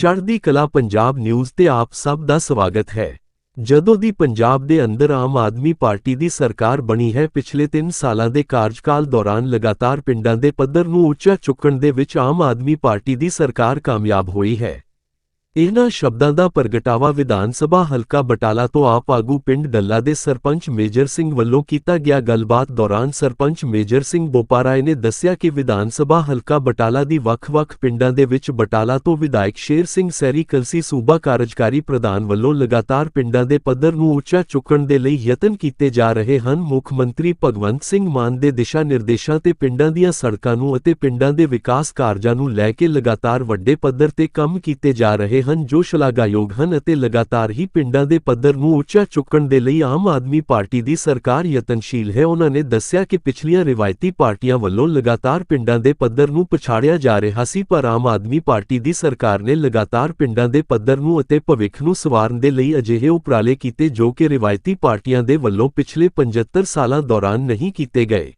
ਚੜ੍ਹਦੀ ਕਲਾ ਪੰਜਾਬ ਨਿਊਜ਼ ਤੇ ਆਪ ਸਭ ਦਾ ਸਵਾਗਤ ਹੈ। ਜਦੋਂ ਦੀ ਪੰਜਾਬ ਦੇ ਅੰਦਰ ਆਮ ਆਦਮੀ ਪਾਰਟੀ ਦੀ ਸਰਕਾਰ ਬਣੀ ਹੈ, ਪਿਛਲੇ 3 ਸਾਲਾਂ ਦੇ ਕਾਰਜਕਾਲ ਦੌਰਾਨ ਲਗਾਤਾਰ ਪਿੰਡਾਂ ਦੇ ਪੱਧਰ ਨੂੰ ਉੱਚਾ ਚੁੱਕਣ ਦੇ ਵਿੱਚ ਆਮ ਆਦਮੀ ਪਾਰਟੀ ਦੀ ਸਰਕਾਰ ਕਾਮਯਾਬ ਹੋਈ ਹੈ। ਇਹਨਾਂ ਸ਼ਬਦਾਂ ਦਾ ਪ੍ਰਗਟਾਵਾ ਵਿਧਾਨ ਸਭਾ ਹਲਕਾ ਬਟਾਲਾ ਤੋਂ ਆਪ ਆਗੂ ਪਿੰਡ ਡੱਲਾ ਦੇ ਸਰਪੰਚ ਮੇਜਰ ਸਿੰਘ ਵੱਲੋਂ ਕੀਤਾ ਗਿਆ ਗੱਲਬਾਤ ਦੌਰਾਨ ਸਰਪੰਚ ਮੇਜਰ ਸਿੰਘ ਬੋਪਾਰਾਏ ਨੇ ਦੱਸਿਆ ਕਿ ਵਿਧਾਨ ਸਭਾ ਹਲਕਾ ਬਟਾਲਾ ਦੀ ਵੱਖ-ਵੱਖ ਪਿੰਡਾਂ ਦੇ ਵਿੱਚ ਬਟਾਲਾ ਤੋਂ ਵਿਧਾਇਕ ਸ਼ੇਰ ਸਿੰਘ ਸੈਰੀ, ਕਲਸੀ ਸੂਬਾ ਕਾਰਜਕਾਰੀ ਪ੍ਰਧਾਨ ਵੱਲੋਂ ਲਗਾਤਾਰ ਪਿੰਡਾਂ ਦੇ ਪੱਧਰ ਨੂੰ ਉੱਚਾ ਚੁੱਕਣ ਦੇ ਲਈ ਯਤਨ ਕੀਤੇ ਜਾ ਰਹੇ ਹਨ। ਮੁੱਖ ਮੰਤਰੀ ਭਗਵੰਤ ਸਿੰਘ ਮਾਨ ਦੇ ਦਿਸ਼ਾ ਨਿਰਦੇਸ਼ਾਂ ਤੇ ਪਿੰਡਾਂ ਦੀਆਂ ਸੜਕਾਂ ਨੂੰ ਅਤੇ ਪਿੰਡਾਂ ਦੇ ਵਿਕਾਸ ਕਾਰਜਾਂ ਨੂੰ ਲੈ ਕੇ ਲਗਾਤਾਰ ਵੱਡੇ ਪੱਧਰ ਤੇ ਕੰਮ ਕੀਤੇ ਜਾ ਰਹੇ ਹਨ ਜੋ ਸ਼ਲਾਘਾਯੋਗ ਹਨ ਅਤੇ ਲਗਾਤਾਰ ਹੀ ਪਿੰਡਾਂ ਦੇ ਪੱਧਰ ਨੂੰ ਉੱਚਾ ਚੁੱਕਣ ਦੇ ਲਈ ਆਮ ਆਦਮੀ ਪਾਰਟੀ ਦੀ ਸਰਕਾਰ ਯਤਨਸ਼ੀਲ ਹੈ। ਉਹਨਾਂ ਨੇ ਦੱਸਿਆ ਕਿ ਪਿਛਲੀਆਂ ਰਿਵਾਇਤੀ ਪਾਰਟੀਆਂ ਵੱਲੋਂ ਲਗਾਤਾਰ ਪਿੰਡਾਂ ਦੇ ਪੱਧਰ ਨੂੰ ਪਛਾੜਿਆ ਜਾ ਰਿਹਾ ਸੀ, ਪਰ ਆਮ ਆਦਮੀ ਪਾਰਟੀ ਦੀ ਸਰਕਾਰ ਨੇ ਲਗਾਤਾਰ ਪਿੰਡਾਂ ਦੇ ਪੱਧਰ ਨੂੰ ਅਤੇ ਭਵਿੱਖ ਨੂੰ ਸਵਾਰਨ ਦੇ ਲਈ ਅਜਿਹੇ ਉਪਰਾਲੇ ਕੀਤੇ ਜੋ ਕਿ ਰਿਵਾਇਤੀ ਪਾਰਟੀਆਂ ਦੇ ਵੱਲੋਂ ਪਿਛਲੇ 75 ਸਾਲਾਂ ਦੌਰਾਨ ਨਹੀਂ ਕੀਤੇ ਗਏ।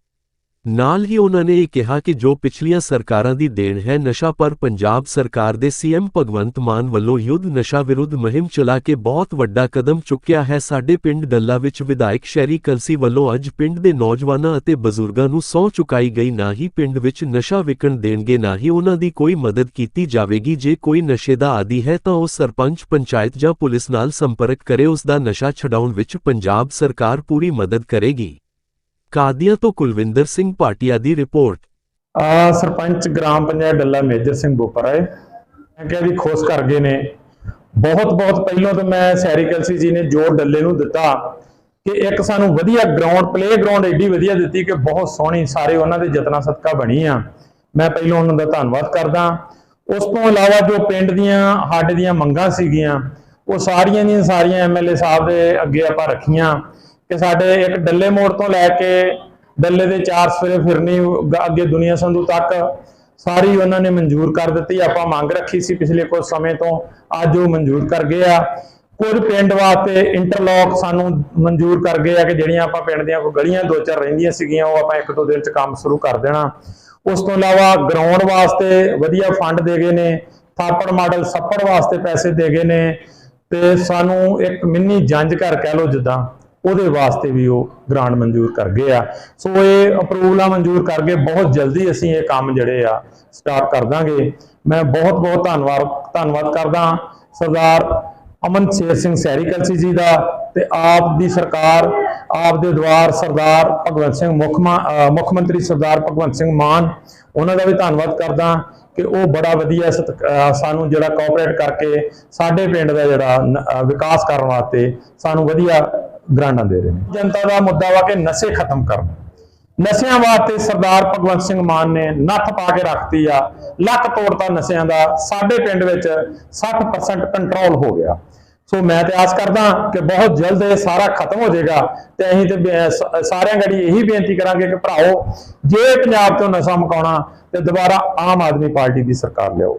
ਨਾਲ ਹੀ ਉਹਨਾਂ ਨੇ ਇਹ ਕਿਹਾ ਕਿ ਜੋ ਪਿਛਲੀਆਂ ਸਰਕਾਰਾਂ ਦੀ ਦੇਣ ਹੈ ਨਸ਼ਾ ਪਰ ਪੰਜਾਬ ਸਰਕਾਰ ਦੇ ਸੀਐਮ ਭਗਵੰਤ ਮਾਨ ਵੱਲੋਂ ਯੁੱਧ ਨਸ਼ਾ ਵਿਰੁੱਧ ਮੁਹਿੰਮ ਚਲਾ ਕੇ ਬਹੁਤ ਵੱਡਾ ਕਦਮ ਚੁੱਕਿਆ ਹੈ। ਸਾਡੇ ਪਿੰਡ ਡੱਲਾ ਵਿੱਚ ਵਿਧਾਇਕ ਸ਼ੈਰੀ ਕਲਸੀ ਵੱਲੋਂ ਅੱਜ ਪਿੰਡ ਦੇ ਨੌਜਵਾਨਾਂ ਅਤੇ ਬਜ਼ੁਰਗਾਂ ਨੂੰ ਸਹੁੰ ਚੁਕਾਈ ਗਈ। ਨਾ ਹੀ ਪਿੰਡ ਵਿੱਚ ਨਸ਼ਾ ਵਿਕਣ ਦੇਣਗੇ, ਨਾ ਹੀ ਉਹਨਾਂ ਦੀ ਕੋਈ ਮਦਦ ਕੀਤੀ ਜਾਵੇਗੀ। ਜੇ ਕੋਈ ਨਸ਼ੇ ਦਾ ਆਦੀ ਹੈ ਤਾਂ ਉਹ ਸਰਪੰਚ, ਪੰਚਾਇਤ ਜਾਂ ਪੁਲਿਸ ਨਾਲ ਸੰਪਰਕ ਕਰੇ। ਉਸ ਦਾ ਨਸ਼ਾ ਛਡਾਉਣ ਵਿੱਚ ਪੰਜਾਬ ਸਰਕਾਰ ਪੂਰੀ ਮਦਦ ਕਰੇਗੀ। ਕਾਦੀਆਂ ਤੋਂ ਕੁਲਵਿੰਦਰ ਸਿੰਘ ਭਾਟੀਆ ਦੀ ਰਿਪੋਰਟ? ਆ ਸਰਪੰਚ ਗ੍ਰਾਮ ਪੰਚਾਇਤ ਡੱਲਾ ਮੇਜਰ ਸਿੰਘ ਬੋਪਰਾਏ। ਮੈਂ ਕਿਹਾ ਵੀ ਖੁਸ਼ ਕਰ ਗਏ ਨੇ। ਬਹੁਤ ਬਹੁਤ ਪਹਿਲਾਂ ਤੋਂ ਮੈਂ ਸੈਰੀ ਜੀ ਨੇ ਜੋ ਡੱਲੇ ਨੂੰ ਦਿੱਤਾ ਕਿ ਇੱਕ ਸਾਨੂੰ ਵਧੀਆ ਗਰਾਊਂਡ ਪਲੇ ਗਰਾਊਂਡ ਏਡੀ ਵਧੀਆ ਦਿੱਤੀ ਕਿ ਬਹੁਤ ਸੋਹਣੀ ਸਾਰੇ ਉਹਨਾਂ ਦੇ ਯਤਨਾਂ ਸਦਕਾ ਬਣੀ ਆ। ਮੈਂ ਪਹਿਲਾਂ ਉਹਨਾਂ ਦਾ ਧੰਨਵਾਦ ਕਰਦਾ। ਉਸ ਤੋਂ ਇਲਾਵਾ ਜੋ ਪਿੰਡ ਦੀਆਂ ਸਾਡੇ ਦੀਆਂ ਮੰਗਾਂ ਸੀਗੀਆਂ, ਉਹ ਸਾਰੀਆਂ ਦੀਆਂ ਸਾਰੀਆਂ ਐਮਐਲਏ ਸਾਹਿਬ ਦੇ ਅੱਗੇ ਆਪਾਂ ਰੱਖੀਆਂ। ਕਿ ਸਾਡੇ ਇੱਕ ਡੱਲੇ ਮੋੜ ਤੋਂ ਲੈ ਕੇ ਡੱਲੇ ਦੇ ਚਾਰ ਸਵੇਰੇ ਫਿਰਨੀ ਅੱਗੇ ਦੁਨੀਆ ਸੰਧੂ ਤੱਕ, ਸਾਰੀ ਉਹਨਾਂ ਨੇ ਮਨਜ਼ੂਰ ਕਰ ਦਿੱਤੀ। ਆਪਾਂ ਮੰਗ ਰੱਖੀ ਸੀ ਪਿਛਲੇ ਕੁਝ ਸਮੇਂ ਤੋਂ, ਅੱਜ ਉਹ ਮਨਜ਼ੂਰ ਕਰ ਗਏ ਆ। ਕੁਝ ਪਿੰਡ ਵਾਸਤੇ ਇੰਟਰਲੌਕ ਸਾਨੂੰ ਮਨਜ਼ੂਰ ਕਰ ਗਏ ਆ ਕਿ ਜਿਹੜੀਆਂ ਆਪਾਂ ਪਿੰਡ ਦੀਆਂ ਕੋਈ ਗਲੀਆਂ, ਦੋ ਚਾਰ ਰਹਿੰਦੀਆਂ ਸੀਗੀਆਂ, ਉਹ ਆਪਾਂ ਇੱਕ ਦੋ ਦਿਨ ਚ ਕੰਮ ਸ਼ੁਰੂ ਕਰ ਦੇਣਾ। ਉਸ ਤੋਂ ਇਲਾਵਾ ਗਰਾਊਂਡ ਵਾਸਤੇ ਵਧੀਆ ਫੰਡ ਦੇ ਗਏ ਨੇ, ਥਾਪੜ ਮਾਡਲ ਸੱਪੜ ਵਾਸਤੇ ਪੈਸੇ ਦੇ ਗਏ ਨੇ, ਤੇ ਸਾਨੂੰ ਇੱਕ ਮਿੰਨੀ ਜੰਜ ਘਰ ਕਹਿ ਲਓ ਜਿੱਦਾਂ। ਉਹਦੇ ਵਾਸਤੇ ਵੀ ਉਹ ਗ੍ਰਾਂਟ ਮਨਜ਼ੂਰ ਕਰ ਗਏ ਆ। ਸੋ ਇਹ ਅਪਰੂਵਲਾਂ ਮਨਜ਼ੂਰ ਕਰਕੇ ਬਹੁਤ ਜਲਦੀ ਅਸੀਂ ਇਹ ਕੰਮ ਜਿਹੜੇ ਆ ਸਟਾਰਟ ਕਰ ਦਾਂਗੇ। ਮੈਂ ਬਹੁਤ ਬਹੁਤ ਧੰਨਵਾਦ ਧੰਨਵਾਦ ਕਰਦਾ ਸਰਦਾਰ ਅਮਨ ਸ਼ੇਰ ਸਿੰਘ ਸੈਰੀ ਕਲਸੀ ਜੀ ਦਾ ਤੇ ਆਪ ਦੀ ਸਰਕਾਰ, ਆਪ ਦੇ ਦਵਾਰ ਸਰਦਾਰ ਭਗਵੰਤ ਸਿੰਘ ਮੁੱਖ ਮੁੱਖ ਮੰਤਰੀ ਸਰਦਾਰ ਭਗਵੰਤ ਸਿੰਘ ਮਾਨ, ਉਹਨਾਂ ਦਾ ਵੀ ਧੰਨਵਾਦ ਕਰਦਾ ਕਿ ਉਹ ਬੜਾ ਵਧੀਆ ਸਤਿ- ਸਾਨੂੰ ਜਿਹੜਾ ਕੋਆਪਰੇਟ ਕਰਕੇ ਸਾਡੇ ਪਿੰਡ ਦਾ ਜਿਹੜਾ ਵਿਕਾਸ ਕਰਨ ਵਾਸਤੇ ਸਾਨੂੰ ਵਧੀਆ ਗ੍ਰਾਂਟਾਂ ਦੇ ਰਹੇ ਨੇ। ਜਨਤਾ ਦਾ ਮੁੱਦਾ ਵਾ ਕਿ ਨਸ਼ੇ ਖਤਮ ਕਰਨ। ਨਸ਼ਿਆਂ ਵਾਸਤੇ ਸਰਦਾਰ ਭਗਵੰਤ ਸਿੰਘ ਮਾਨ ਨੇ ਨੱਥ ਪਾ ਕੇ ਰੱਖਤੀ ਆ। ਲੱਕ ਤੋੜਤਾ ਨਸ਼ਿਆਂ ਦਾ। ਸਾਡੇ ਪਿੰਡ ਵਿੱਚ 60% ਕੰਟਰੋਲ ਹੋ ਗਿਆ। ਸੋ ਮੈਂ ਤੇ ਆਸ ਕਰਦਾ ਕਿ ਬਹੁਤ ਜਲਦ ਇਹ ਸਾਰਾ ਖਤਮ ਹੋ ਜਾਏਗਾ ਤੇ ਅਸੀਂ ਤੇ ਸਾਰਿਆਂ ਗੜੀ ਇਹੀ ਬੇਨਤੀ ਕਰਾਂਗੇ ਕਿ ਭਰਾਓ, ਜੇ ਪੰਜਾਬ ਤੋਂ ਨਸ਼ਾ ਮੁਕਾਉਣਾ ਤੇ ਦੁਬਾਰਾ ਆਮ ਆਦਮੀ ਪਾਰਟੀ ਦੀ ਸਰਕਾਰ ਲਿਆਓ।